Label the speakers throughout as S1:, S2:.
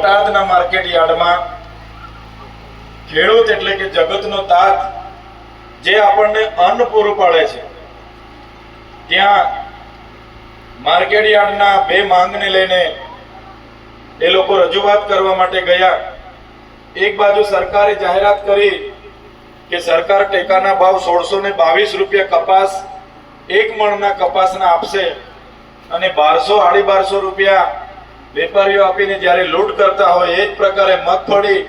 S1: બોટાદના માર્કેટ યાર્ડમાં ખેડૂત એટલે કે જગતનો તાત જે આપણને અન્ન પૂરું પાડે છે. ત્યાં માર્કેટ યાર્ડના બે માંગને લઈને એ લોકો રજૂઆત કરવા માટે ગયા. એક બાજુ સરકારે જાહેરાત કરી કે સરકાર ટેકાના ભાવ સોળસો ને બાવીસ રૂપિયા કપાસ એક મણના કપાસના આપશે અને બારસો, સાડી બારસો રૂપિયા વેપારીઓ આપીને જ્યારે લૂંટ કરતા હોય, એ જ પ્રકારે મગફળી,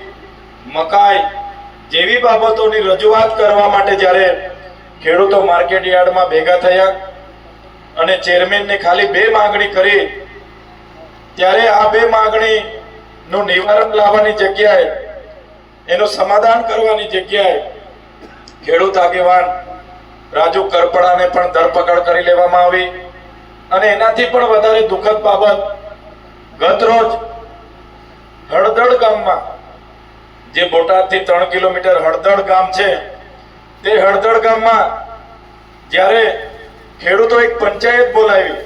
S1: મકાઈ જેવી બાબતોની રજૂઆત કરવા માટે જ્યારે ખેડૂતો માર્કેટ યાર્ડમાં ભેગા થયા અને ચેરમેનને ખાલી બે માંગણી કરી, ત્યારે આ બે માંગણી નું નિવારણ લાવવાની જગ્યાએ, એનું સમાધાન કરવાની જગ્યાએ ખેડૂત આગેવાન રાજુ કરપડાને પણ ધરપકડ કરી લેવામાં આવી. અને એનાથી પણ વધારે દુઃખદ બાબત ગત રોજ હળદળ ગામમાં, જે બોટાદથી ત્રણ કિલોમીટર હળદળ ગામ છે, તે હળદળ ગામમાં જ્યારે ખેડૂતો એક પંચાયત બોલાવી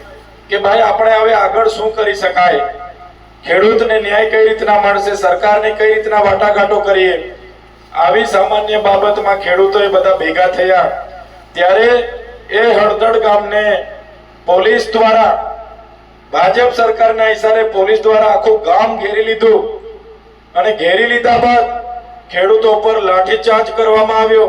S1: કે ભાઈ આપણે હવે આગળ શું કરી શકાય, ખેડૂતને ન્યાય કઈ રીતના મળશે, સરકારને કઈ રીતના વાટાઘાટો કરીએ, આવી સામાન્ય બાબતમાં ખેડૂતોએ બધા ભેગા થયા. ત્યારે એ હળદળ ગામને પોલીસ દ્વારા ભાજપ સરકારના હિસાબે પોલીસ દ્વારા આખું ગામ ઘેરી લીધું. અને ઘેરી લીધા બાદ ખેડૂતો પર લાઠીચાર્જ કરવામાં આવ્યો.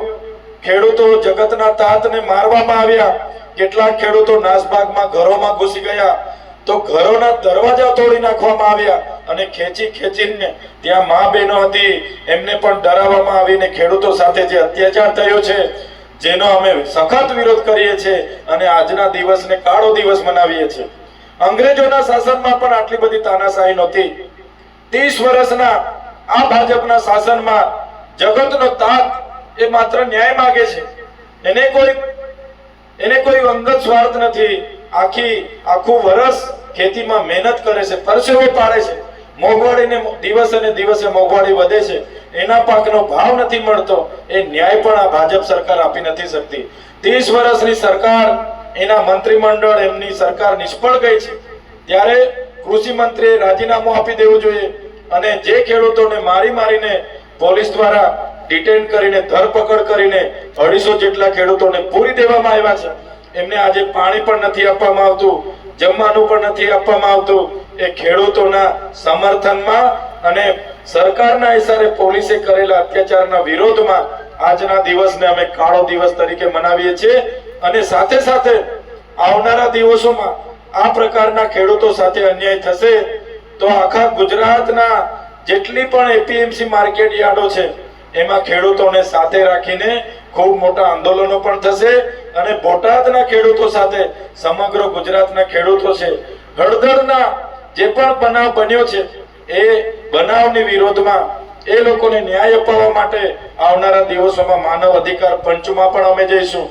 S1: ખેડૂતો જગતના તાતને મારવામાં આવ્યા. કેટલાક ખેડૂતો નાસભાગમાં ઘરોમાં ઘૂસી ગયા. તો ઘરોના દરવાજા તોડી નાખવામાં આવ્યા અને ખેંચી ખેંચીને ત્યાં મા બહેનો હતી. એમને પણ ડરાવવામાં આવીને ખેડૂતો સાથે જે અત્યાચાર થયો છે, જેનો અમે સખત વિરોધ કરીએ છીએ અને આજના દિવસને કાળો દિવસ મનાવીએ છીએ. અંગ્રેજોના શાસનમાં પણ આટલી બધી તાનાશાહી નહોતી. ત્રીસ વર્ષના આ ભાજપના શાસનમાં જગતનો તાત એ માત્ર ન્યાય માગે છે. એને કોઈ એને કોઈ અંગત સ્વાર્થ નથી. આખી, આખું વર્ષ ખેતીમાં મહેનત કરે છે, પરસેવો પાડે છે. મોંઘવાડીને દિવસે ને દિવસે મોંઘવાડી વધે છે. એના પાકનો ભાવ નથી મળતો. એ ન્યાય પણ આ ભાજપ સરકાર આપી નથી શકતી. ત્રીસ વર્ષની સરકાર એના મંત્રીમંડળ એમની સરકાર નિષ્ફળ ગઈ છે. ત્યારે કૃષિ મંત્રીએ રાજીનામું આપી દેવું જોઈએ અને જે ખેડૂતોને મારી મારીને પોલીસ દ્વારા ડિટેન કરીને ધરપકડ કરીને અઢીસો જેટલા ખેડૂતોને પૂરી દેવામાં આવ્યા છે. એમને આજે પાણી પણ નથી આપવામાં આવતું, જમવાનું પણ નથી આપવામાં આવતું. એ ખેડૂતોના સમર્થનમાં અને સરકારના હિસારે પોલીસે કરેલા અત્યાચારના વિરોધમાં આજના દિવસને અમે કાળો દિવસ તરીકે મનાવીએ છીએ. અને સાથે સાથે આવનારા દિવસોમાં આ પ્રકારના ખેડૂતો સાથે અન્યાય થશે, તો આખા ગુજરાતના જેટલી પણ એપીએમસી માર્કેટ યાર્ડો છે, એમાં ખેડૂતોને સાથે રાખીને ખૂબ મોટા આંદોલનો પણ થશે અને બોટાદના ખેડૂતો સાથે સમગ્ર ગુજરાતના ખેડૂતો છે, હળદરના જે પણ બનાવ બન્યો છે, એ બનાવની વિરોધમાં એ લોકોને ન્યાય અપાવવા માટે આવનારા દિવસોમાં માનવ અધિકાર પંચમાં પણ અમે જઈશું.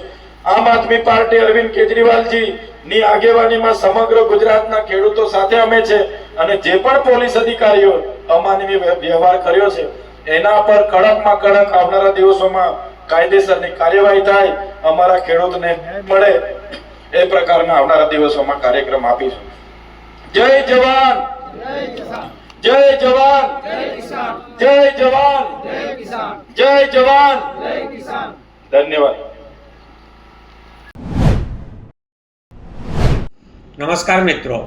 S1: આમ આદમી પાર્ટી અરવિંદ કેજરીવાલજી ની આગેવાનીમાં સમગ્ર ગુજરાતના ખેડૂતો સાથે અમે છે અને જે પણ પોલીસ અધિકારીઓ અમાનવી વ્યવહાર કર્યો છે, એના પર કડકમાં કડક આવનારા દિવસોમાં કાયદેસરની કાર્યવાહી થાય, અમારા ખેડૂતને મળે એ પ્રકારના આવનારા દિવસોમાં કાર્યક્રમ આપીશું. જય જવાન! જય જવાન! જય જવાન! જય જવાન! ધન્યવાદ.
S2: નમસ્કાર મિત્રો.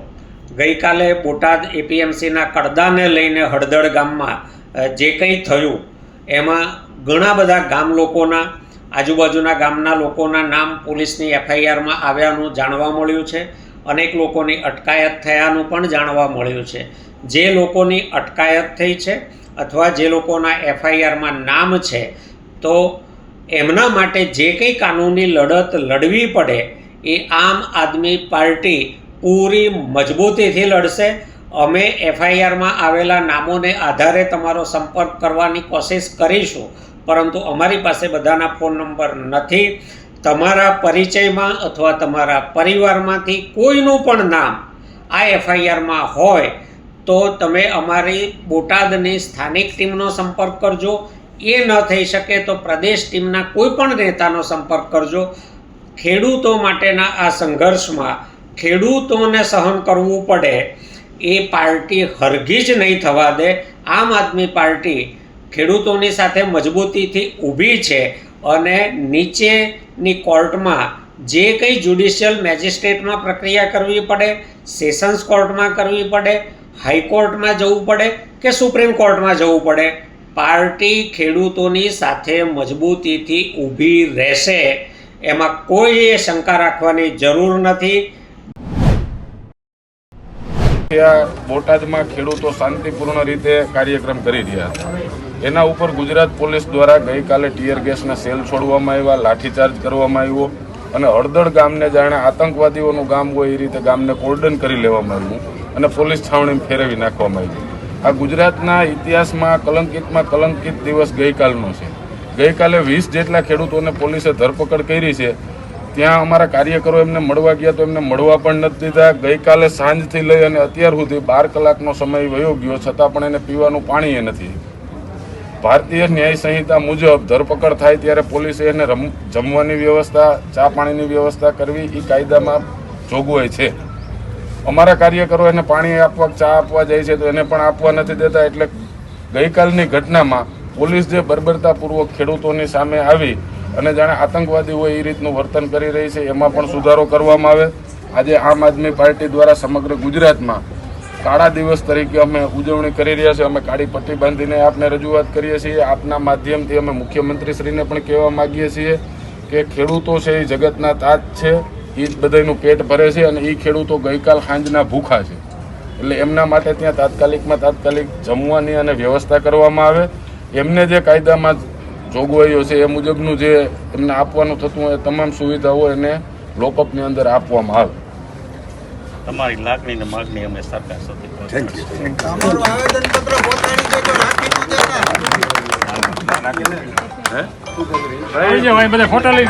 S2: ગઈકાલે બોટાદ એપીએમસીના કડદાને લઈને હળદળ ગામમાં જે કંઈ થયું, એમાં ઘણા બધા ગામ લોકોના, આજુબાજુના ગામના લોકોના નામ પોલીસની એફઆઈઆરમાં આવ્યાનું જાણવા મળ્યું છે. અનેક લોકોની અટકાયત થયાનું પણ જાણવા મળ્યું છે. જે લોકોની અટકાયત થઈ છે અથવા જે લોકોના એફઆઈઆરમાં નામ છે, તો એમના માટે જે કંઈ કાનૂની લડત લડવી પડે એ આમ આદમી પાર્ટી પૂરી મજબૂતીથી લડશે. અમે એફઆઈઆરમાં આવેલા નામોને આધારે તમારો સંપર્ક કરવાની કોશિશ કરીશું. પરંતુ અમારી પાસે બધાના ફોન નંબર નથી. તમારા પરિચયમાં અથવા તમારા પરિવારમાંથી કોઈનું પણ નામ આ એફઆઈઆરમાં હોય તો તમે અમારી બોટાદની સ્થાનિક ટીમનો સંપર્ક કરજો. એ ન થઈ શકે તો પ્રદેશ ટીમના કોઈ પણ નેતાનો સંપર્ક કરજો. ખેડૂતો માટેના આ સંઘર્ષમાં ખેડૂતોને સહન કરવું પડે, એ પાર્ટી હરગીજ નહીં થવા દે. આમ આદમી પાર્ટી ખેડૂતોની સાથે મજબૂતીથી ઊભી છે અને નીચેની કોર્ટમાં જે કંઈ જ્યુડિશિયલ મેજિસ્ટ્રેટમાં પ્રક્રિયા કરવી પડે, સેશન્સ કોર્ટમાં કરવી પડે, હાઈકોર્ટમાં જવું પડે કે સુપ્રીમ કોર્ટમાં જવું પડે, પાર્ટી ખેડૂતોની સાથે મજબૂતીથી ઊભી રહેશે. એમાં કોઈ શંકા રાખવાની જરૂર નથી.
S3: બોટાદમાં ખેડૂતો શાંતિપૂર્ણ રીતે કાર્યક્રમ કરી રહ્યા હતા એના ઉપર ગુજરાત પોલીસ દ્વારા ગઈકાલે ટીયર ગેસના સેલ છોડવામાં આવ્યા, લાઠીચાર્જ કરવામાં આવ્યો અને હળદળ ગામને જાણે આતંકવાદીઓનું ગામ હોય એ રીતે ગામને કોર્ડન કરી લેવામાં આવ્યું અને પોલીસ છાવણી ફેરવી નાખવામાં આવી. આ ગુજરાતના ઇતિહાસમાં કલંકિતમાં કલંકિત દિવસ ગઈકાલનો છે. ગઈકાલે વીસ જેટલા ખેડૂતોને પોલીસે ધરપકડ કરી છે. ત્યાં અમારા કાર્યકરો એમને મળવા ગયા તો એમને મળવા પણ નથી દીધા. ગઈકાલે સાંજથી લઈ અને અત્યાર સુધી બાર કલાકનો સમય વયો ગયો, છતાં પણ એને પીવાનું પાણી એ નથી. ભારતીય ન્યાય સંહિતા મુજબ ધરપકડ થાય ત્યારે પોલીસે એને રમ, જમવાની વ્યવસ્થા, ચા પાણીની વ્યવસ્થા કરવી એ કાયદામાં જોગવાઈ છે. અમારા કાર્યકરો એને પાણી આપવા, ચા આપવા જાય છે તો એને પણ આપવા નથી દેતા. એટલે ગઈકાલની ઘટનામાં પોલીસ જે બર્બરતાપૂર્વક ખેડૂતોની સામે આવી અને જાણે આતંકવાદી હોય એ રીતનું વર્તન કરી રહી છે, એમાં પણ સુધારો કરવામાં આવે. આજે આમ આદમી પાર્ટી દ્વારા સમગ્ર ગુજરાતમાં કાળા દિવસ તરીકે અમે ઉજવણી કરી રહ્યા છીએ. અમે કાળી પટ્ટી બાંધીને આપને રજૂઆત કરીએ છીએ. આપના માધ્યમથી અમે મુખ્યમંત્રીશ્રીને પણ કહેવા માગીએ છીએ કે ખેડૂતો છે એ જગતના તાજ છે, એ જ બધાનું પેટ ભરે છે અને એ ખેડૂતો ગઈકાલ સાંજના ભૂખા છે. એટલે એમના માટે ત્યાં તાત્કાલિકમાં તાત્કાલિક જમવાની અને વ્યવસ્થા કરવામાં આવે. એમને જે કાયદામાં જોગવાઈઓ છે એ મુજબનું જે એમને આપવાનું થતું હોય એ તમામ સુવિધાઓ એને લોકઅપની અંદર આપવામાં આવે.
S4: તમારી લાગણી ને માગણી અમે સરકાર
S5: સાથે ફોટા લઈ